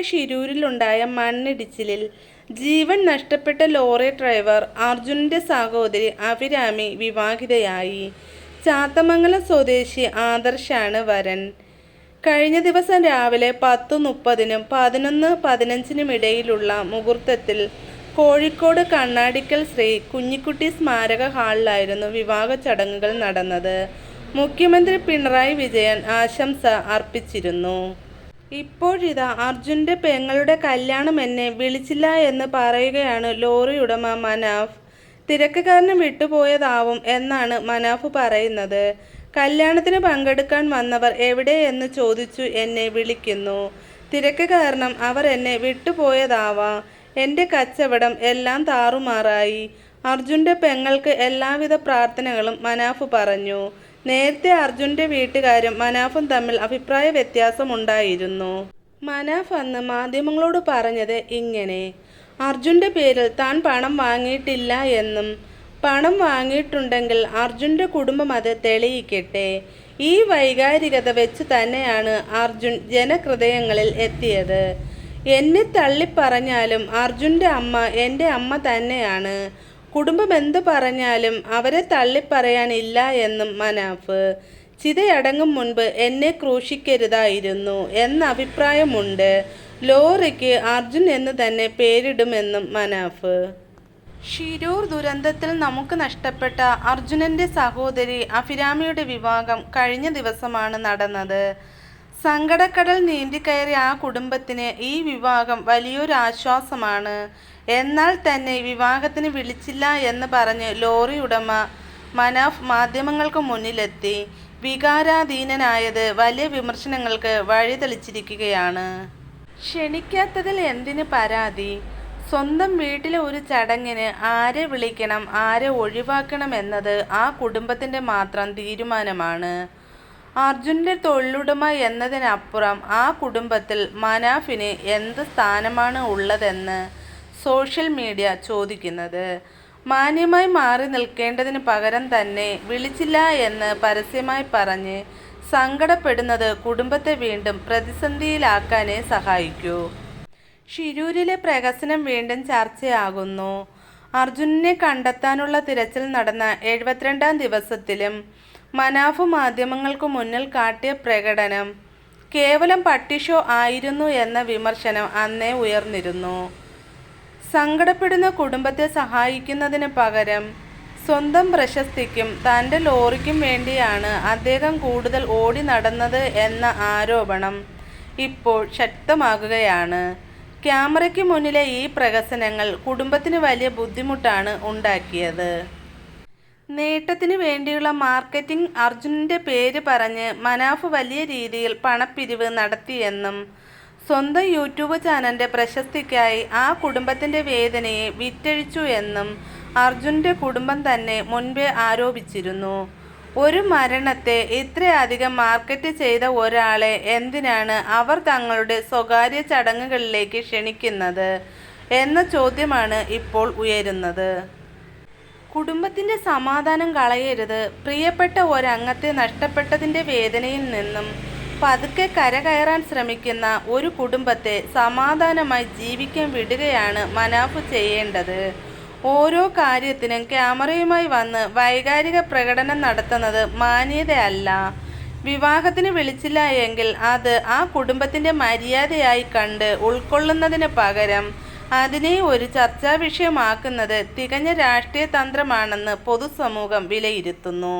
തമിഴ്നാട്ടിലെ ഷിരൂരിലുണ്ടായ മണ്ണിടിച്ചിലിൽ ജീവൻ നഷ്ടപ്പെട്ട ലോറി ഡ്രൈവർ അർജുനന്റെ സഹോദരി അഭിരാമി വിവാഹിതയായി. ചാത്തമംഗലം സ്വദേശി ആദർശാണ് വരൻ. കഴിഞ്ഞ ദിവസം രാവിലെ പത്ത് മുപ്പതിനും പതിനൊന്ന് പതിനഞ്ചിനും ഇടയിലുള്ള മുഹൂർത്തത്തിൽ കോഴിക്കോട് കണ്ണാടിക്കൽ ശ്രീ കുഞ്ഞിക്കുട്ടി സ്മാരക ഹാളിലായിരുന്നു വിവാഹ ചടങ്ങുകൾ നടന്നത്. മുഖ്യമന്ത്രി പിണറായി വിജയൻ ആശംസ അർപ്പിച്ചിരുന്നു. ഇപ്പോഴിതാ അർജുന്റെ പെങ്ങളുടെ കല്യാണം എന്നെ വിളിച്ചില്ല എന്ന് പറയുകയാണ് ലോറി ഉടമ മനാഫ്. തിരക്കുകാരനും വിട്ടുപോയതാവും എന്നാണ് മനാഫ് പറയുന്നത്. കല്യാണത്തിന് പങ്കെടുക്കാൻ വന്നവർ എവിടെയെന്ന് ചോദിച്ചു എന്നെ വിളിക്കുന്നു. തിരക്ക് കാരണം അവർ എന്നെ വിട്ടുപോയതാവാം. എന്റെ കച്ചവടം എല്ലാം താറുമാറായി. അർജുന്റെ പെങ്ങൾക്ക് എല്ലാവിധ പ്രാർത്ഥനകളും മനാഫ് പറഞ്ഞു. നേരത്തെ അർജുന്റെ വീട്ടുകാരും മനാഫും തമ്മിൽ അഭിപ്രായ വ്യത്യാസമുണ്ടായിരുന്നു. മനാഫ് അന്ന് മാധ്യമങ്ങളോട് പറഞ്ഞത് ഇങ്ങനെ അർജുന്റെ പേരിൽ താൻ പണം വാങ്ങിയിട്ടില്ല എന്നും പണം വാങ്ങിയിട്ടുണ്ടെങ്കിൽ അർജുന്റെ കുടുംബം അത് തെളിയിക്കട്ടെ. ഈ വൈകാരികത വെച്ച് തന്നെയാണ് അർജുൻ ജനഹൃദയങ്ങളിൽ എത്തിയത്. എന്നെ തള്ളിപ്പറഞ്ഞാലും അർജുന്റെ അമ്മ എന്റെ അമ്മ തന്നെയാണ്. കുടുംബം എന്ത് പറഞ്ഞാലും അവരെ തള്ളിപ്പറയാനില്ല എന്നും മനാഫ്. ചിതയടങ്ങും മുൻപ് എന്നെ ക്രൂശിക്കരുതായിരുന്നു എന്ന അഭിപ്രായമുണ്ട്. ലോറിക്ക് അർജുൻ എന്ന് തന്നെ പേരിടുമെന്നും മനാഫ്. ഷിരൂർ ദുരന്തത്തിൽ നമുക്ക് നഷ്ടപ്പെട്ട അർജുനന്റെ സഹോദരി അഫിരാമിയുടെ വിവാഹം കഴിഞ്ഞ ദിവസമാണ് നടന്നത്. സങ്കടക്കടൽ നീന്തിക്കയറിയ ആ കുടുംബത്തിന് ഈ വിവാഹം വലിയൊരു ആശ്വാസമാണ്. എന്നാൽ തന്നെ വിവാഹത്തിന് വിളിച്ചില്ല എന്ന് പറഞ്ഞ് ലോറി ഉടമ മനാഫ് മാധ്യമങ്ങൾക്ക് മുന്നിലെത്തി. വികാരാധീനനായത് വലിയ വിമർശനങ്ങൾക്ക് വഴിതെളിച്ചിരിക്കുകയാണ്. ക്ഷണിക്കാത്തതിൽ എന്തിന് പരാതി? സ്വന്തം വീട്ടിലെ ഒരു ചടങ്ങിന് ആരെ വിളിക്കണം ആരെ ഒഴിവാക്കണം എന്നത് ആ കുടുംബത്തിന്റെ മാത്രം തീരുമാനമാണ്. അർജുന്റെ തൊഴിലുടമ എന്നതിനപ്പുറം ആ കുടുംബത്തിൽ മനാഫിന് എന്ത് സ്ഥാനമാണ് ഉള്ളതെന്ന് സോഷ്യൽ മീഡിയ ചോദിക്കുന്നത്. മാന്യമായി മാറി നിൽക്കേണ്ടതിന് പകരം തന്നെ വിളിച്ചില്ല എന്ന് പരസ്യമായി പറഞ്ഞ് സങ്കടപ്പെടുന്നത് കുടുംബത്തെ വീണ്ടും പ്രതിസന്ധിയിലാക്കാനേ സഹായിക്കൂ. ഷിരൂരിലെ പ്രഹസനം വീണ്ടും ചർച്ചയാകുന്നു. അർജുനനെ കണ്ടെത്താനുള്ള തിരച്ചിൽ നടന്ന എഴുപത്തിരണ്ടാം ദിവസത്തിലും മനാഫ് മാധ്യമങ്ങൾക്കു മുന്നിൽ കാട്ടിയ പ്രകടനം. കേവലം പട്ടിഷോ ആയിരുന്നു എന്ന വിമർശനം അന്നേ ഉയർന്നിരുന്നു. സങ്കടപ്പെടുന്ന കുടുംബത്തെ സഹായിക്കുന്നതിന് പകരം സ്വന്തം പ്രശസ്തിക്കും തന്റെ ലോറിക്കും വേണ്ടിയാണ് അദ്ദേഹം കൂടുതൽ ഓടി നടന്നത് എന്ന ആരോപണം ഇപ്പോൾ ശക്തമാകുകയാണ്. ക്യാമറയ്ക്ക് മുന്നിലെ ഈ പ്രഹസനങ്ങൾ കുടുംബത്തിന് വലിയ ബുദ്ധിമുട്ടാണ് ഉണ്ടാക്കിയത്. നേട്ടത്തിന് വേണ്ടിയുള്ള മാർക്കറ്റിംഗ് അർജുനന്റെ പേര് പറഞ്ഞ് മനാഫ് വലിയ രീതിയിൽ പണപ്പിരിവ് നടത്തിയെന്നും സ്വന്തം യൂട്യൂബ് ചാനലിന്റെ പ്രശസ്തിക്കായി ആ കുടുംബത്തിന്റെ വേദനയെ വിറ്റഴിച്ചു എന്നും അർജുന്റെ കുടുംബം തന്നെ മുൻപേ ആരോപിച്ചിരുന്നു. ഒരു മരണത്തെ ഇത്രയധികം മാർക്കറ്റ് ചെയ്ത ഒരാളെ എന്തിനാണ് അവർ തങ്ങളുടെ സ്വകാര്യ ചടങ്ങുകളിലേക്ക് ക്ഷണിക്കുന്നത് എന്ന ചോദ്യമാണ് ഇപ്പോൾ ഉയരുന്നത്. കുടുംബത്തിന്റെ സമാധാനം കളയരുത്. പ്രിയപ്പെട്ട ഒരംഗത്തെ നഷ്ടപ്പെട്ടതിന്റെ വേദനയിൽ നിന്നും പതുക്കെ കരകയറാൻ ശ്രമിക്കുന്ന ഒരു കുടുംബത്തെ സമാധാനമായി ജീവിക്കാൻ വിടുകയാണ് മനാഫ് ചെയ്യേണ്ടത്. ഓരോ കാര്യത്തിനും ക്യാമറയുമായി വന്ന് വൈകാരിക പ്രകടനം നടത്തുന്നത് മാന്യതയല്ല. വിവാഹത്തിന് വിളിച്ചില്ല എങ്കിൽ അത് ആ കുടുംബത്തിന്റെ മര്യാദയായി കണ്ട് ഉൾക്കൊള്ളുന്നതിന് പകരം അതിനെ ഒരു ചർച്ചാ വിഷയമാക്കുന്നത് തികഞ്ഞ രാഷ്ട്രീയ തന്ത്രമാണെന്ന് പൊതുസമൂഹം വിലയിരുത്തുന്നു.